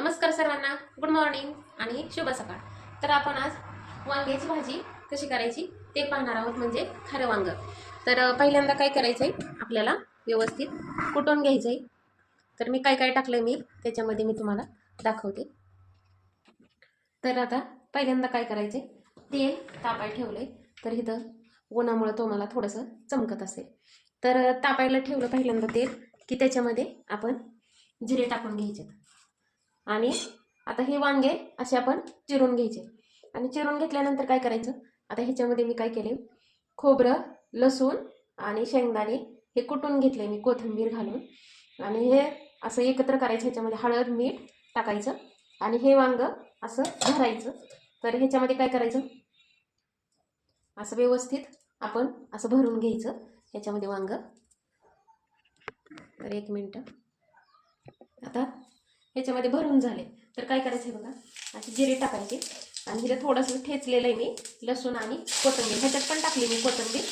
नमस्कार सर्वांना. Good morning आणि शुभ सकाळ. तर आपण आज वांग्याची भाजी कशी करायची ते पाहणार आहोत म्हणजे खारं वांग. तर पहिल्यांदा काय करायचं आहे आपल्याला व्यवस्थित कुटून घ्यायचं आहे तर मी काय काय टाकलं मी त्याच्यामध्ये मी तुम्हाला दाखवते. तर आता पहिल्यांदा काय करायचं आहे तेल तापाय ठेवलं आहे तर इथं उन्हामुळं तो मला थोडंसं चमकत असेल. तर तापायला ठेवलं पहिल्यांदा तेल की त्याच्यामध्ये आपण जिरे टाकून घ्यायचे आणि आता हे वांगे असे आपण चिरून घ्यायचे. आणि चिरून घेतल्यानंतर काय करायचं? आता ह्याच्यामध्ये मी काय केले? खोबरं लसूण आणि शेंगदाणे हे कुटून घेतले मी कोथिंबीर घालून. आणि हे असं एकत्र करायचं ह्याच्यामध्ये हळद मीठ टाकायचं. आणि हे वांग असं भरायचं. तर ह्याच्यामध्ये काय करायचं? असं व्यवस्थित आपण असं भरून घ्यायचं ह्याच्यामध्ये वांग. तर एक मिनटं. आता ह्याच्यामध्ये भरून झाले. तर काय करायचं आहे बघा. अशी जिरे टाकायचे. आणि हिला थोडंसं ठेचलेलं आहे मी. लसूण आणि कोथिंबीर. ह्याच्यात पण टाकली मी कोथिंबीर.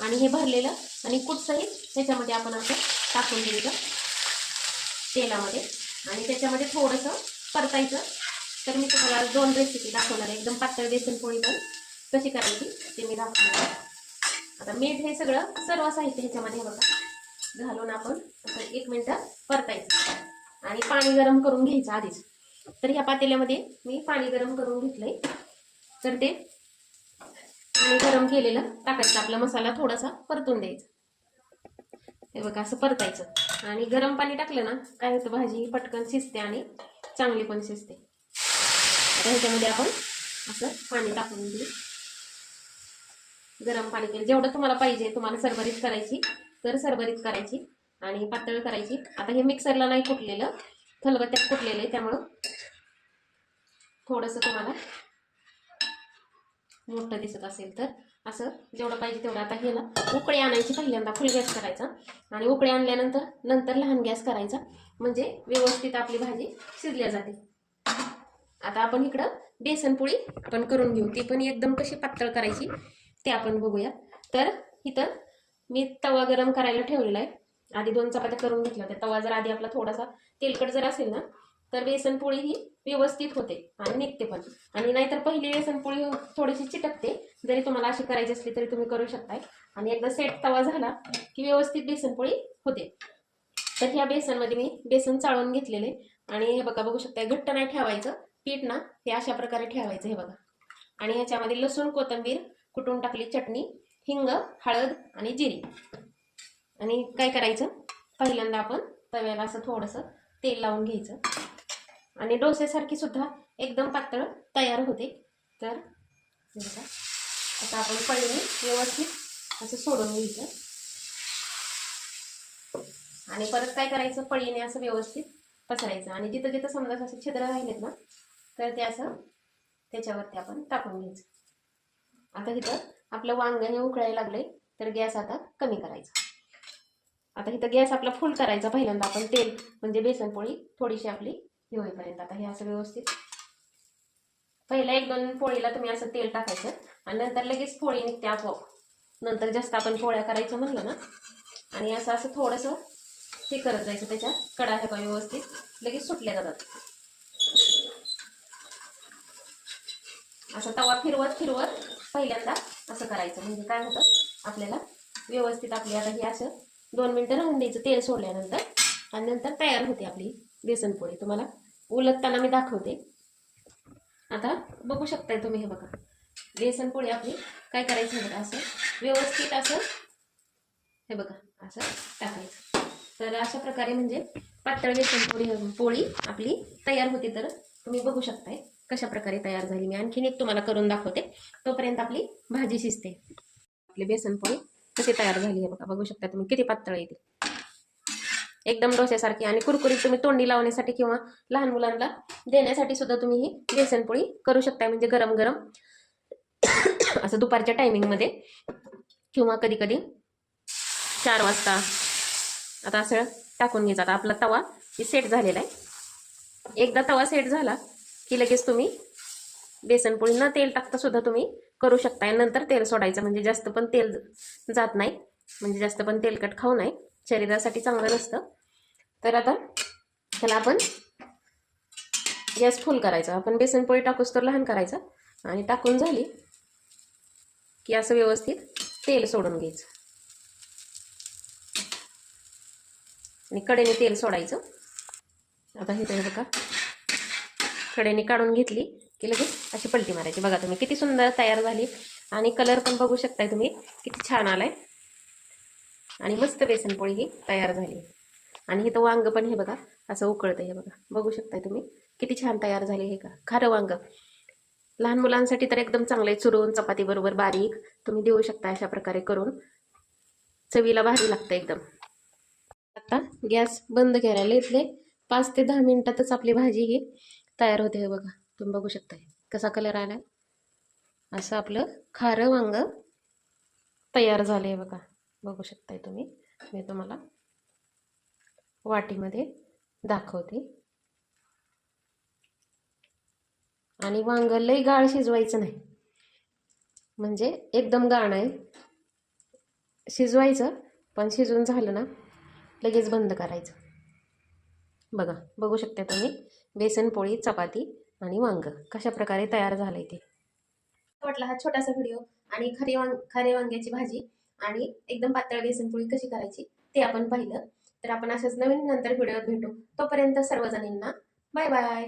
आणि हे भरलेलं. आणि कुठचंही ह्याच्यामध्ये आपण असं टाकून दिलेलं तेलामध्ये. आणि त्याच्यामध्ये थोडंसं परतायचं. तर मी तुम्हाला दोन रेसिपी दाखवणार आहे. एकदम पातळ बेसन पोळी पण कशी करायची ते मी दाखवणार आता मीठ हे सगळं सर्व साहित्य ह्याच्यामध्ये बघा. घालून आपण असं एक मिनटं परतायचं. आणि पाणी गरम करून घ्यायचं आधीच. तर ह्या पातेल्यामध्ये मी पाणी गरम करून घेतलंय. तर ते पाणी गरम केलेलं टाकायचं. आपला मसाला थोडासा परतून द्यायचा. हे बघा असं परतायचं. आणि गरम पाणी टाकलं ना काय होतं भाजी पटकन शिजते आणि चांगली पण शिजते. आता ह्याच्यामध्ये आपण असं पाणी टाकून घेऊ. गरम पाणी केलं. जेवढं तुम्हाला पाहिजे तुम्हाला सरभरीत करायची. तर सरभरीत करायची. आणि पातळ करायची. आता हे मिक्सरला नाही कुटलेलं खलबत्त्यात कुटलेलं आहे त्यामुळं थोडंसं तुम्हाला मोठं दिसत असेल तर. असं जेवढं पाहिजे तेवढं. आता हे ना उकळी आणायची पहिल्यांदा. फुल गॅस करायचा. आणि उकळी आणल्यानंतर नंतर लहान गॅस करायचा. म्हणजे व्यवस्थित आपली भाजी शिजल्या जाते. आता आपण इकडं बेसनपोळी पण आपण करून घेऊ. ती पण एकदम कशी पातळ करायची ते आपण बघूया. तर इथं मी तवा गरम करायला ठेवलेला आहे. आधी दोन चपात्या करून घेतल्या होत्या. तवा जर आधी आपला थोडासा तेलकट जर असेल ना तर बेसनपोळी ही व्यवस्थित होते आणि निघते पण. आणि नाहीतर पहिली बेसनपोळी थोडीशी चिटकते. जरी तुम्हाला अशी करायची असली तरी तुम्ही करू शकताय. आणि एकदा सेट तवा झाला की व्यवस्थित बेसनपोळी होते. तर ह्या बेसनमध्ये मी बेसन चाळून घेतलेले. आणि हे बघा बघू शकताय घट्ट नाही ठेवायचं. पीठ ना हे अशा प्रकारे ठेवायचं हे बघा. आणि ह्याच्यामध्ये लसूण कोथिंबीर कुटून टाकली चटणी हिंग हळद आणि जिरी. आणि काय करायचं? पहिल्यांदा आपण तव्याला असं थोडंसं तेल लावून घ्यायचं. आणि डोसेसारखी सुद्धा एकदम पातळ तयार होते. तर बघा. आता आपण पळीने व्यवस्थित असं सोडून घ्यायचं. आणि परत काय करायचं? पळीने असं व्यवस्थित पसरायचं. आणि जिथं जिथं समजा असं छिद्र राहिलेत ना तर ते असं त्याच्यावरती आपण टाकून घ्यायचं. आता इथं आपलं वांग हे उकळायला लागले तर गॅस आता कमी करायचा. आता इथं गॅस आपला फुल करायचा पहिल्यांदा. आपण तेल म्हणजे बेसन पोळी थोडीशी आपली हे होईपर्यंत. आता हे असं व्यवस्थित. पहिल्या एक दोन पोळीला तुम्ही असं तेल टाकायचं आणि नंतर लगेच पोळी निघते आपोआप. नंतर जास्त आपण पोळ्या करायचं म्हणलं ना आणि असं असं थोडंसं हे करत जायचं त्याच्या कडा ह्या व्यवस्थित. लगेच सुटल्या जातात. असं तवा फिरवत फिरवत पहिल्यांदा असं करायचं. म्हणजे काय होतं? आपल्याला व्यवस्थित आपली आता हे असं दोन मिनटं राहून द्यायचं तेल सोडल्यानंतर आणि नंतर तयार होते आपली बेसन पोळी. तुम्हाला उलटताना मी दाखवते. आता बघू शकताय तुम्ही हे बघा. बेसन पोळी आपली काय करायचं बघा असं व्यवस्थित असं हे बघा असं टाकायचं. तर अशा प्रकारे म्हणजे पातळ बेसन पोळी पोळी आपली तयार होते. तर तुम्ही बघू शकताय कशा प्रकारे तयार झाली. मी आणखीन एक तुम्हाला करून दाखवते. तोपर्यंत आपली भाजी शिजते. आपली बेसन पोळी कशी तयार झाली आहे बघा. बघू शकता तुम्ही किती पातळ येते एकदम डोस्यासारखी आणि कुरकुरीत तुम्ही तोंडी लावण्यासाठी किंवा लहान मुलांना देण्यासाठी सुद्धा तुम्ही ही बेसनपोळी करू शकता म्हणजे गरम गरम. असं दुपारच्या टायमिंगमध्ये किंवा कधी कधी चार वाजता. आता असं टाकून घ्यायचं. आता आपला तवा ही सेट झालेला आहे. एकदा तवा सेट झाला की लगेच तुम्ही बेसनपोळी न तेल टाकता सुद्धा तुम्ही करू शकताय. नंतर तेल सोडायचं. म्हणजे जास्त पण तेल जात नाही. म्हणजे जास्त पण तेलकट खाऊ नाही शरीरासाठी चांगलं नसतं. तर आता त्याला आपण गॅस फुल करायचा. आपण बेसन पोळी टाकूस तर लहान करायचा. आणि टाकून झाली की असं व्यवस्थित तेल सोडून घ्यायचं. आणि कडेने तेल सोडायचं. आता हे बघा. कडेने काढून घेतली. की लगेच अशी पलटी मारायची. बघा तुम्ही किती सुंदर तयार झाली. आणि कलर पण बघू शकताय तुम्ही. किती छान आलाय. आणि मस्त बेसनपोळी ही तयार झाली. आणि हे तर वांग पण हे बघा असं उकळतं हे बघा. बघू शकताय तुम्ही. किती छान तयार झाले हे का. खारं वांग. लहान मुलांसाठी तर एकदम चांगलं आहे चुरून चपाती बरोबर बारीक तुम्ही देऊ शकता अशा प्रकारे करून. चवीला भारी लागतं एकदम. आता गॅस बंद करायला इथले पाच ते दहा मिनिटातच आपली भाजी ही तयार होते हे बघा. तुम्ही बघू शकता कसा कलर आला असं आपलं खारं वांग तयार झालंय बघा. बघू शकताय तुम्ही. मी तुम्हाला वाटीमध्ये दाखवते. आणि वांग लई गाळ शिजवायचं नाही. म्हणजे एकदम गाळ आहे. शिजवायचं पण शिजून झालं ना लगेच बंद करायचं. बघा बघू शकता तुम्ही. बेसन पोळी चपाती आणि वांग. कशा प्रकारे तयार झालंय ते. वाटला हा छोटासा व्हिडिओ आणि खरी वांग खरे वांग्याची भाजी आणि एकदम पातळ बेसनपोळी कशी करायची ते आपण पाहिलं. तर आपण अशाच नवीन नंतर व्हिडिओत भेटू. तोपर्यंत सर्वजणींना बाय बाय